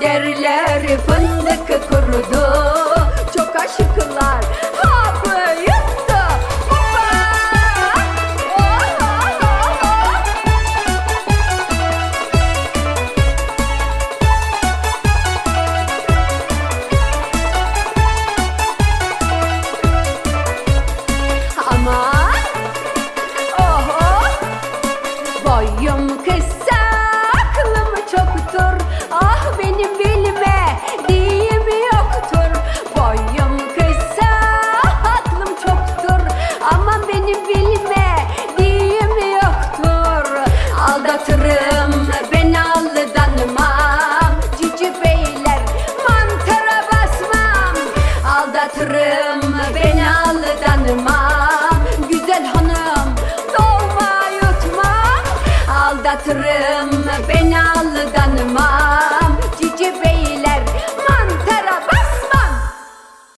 derler fındık Yanarım ben aldanma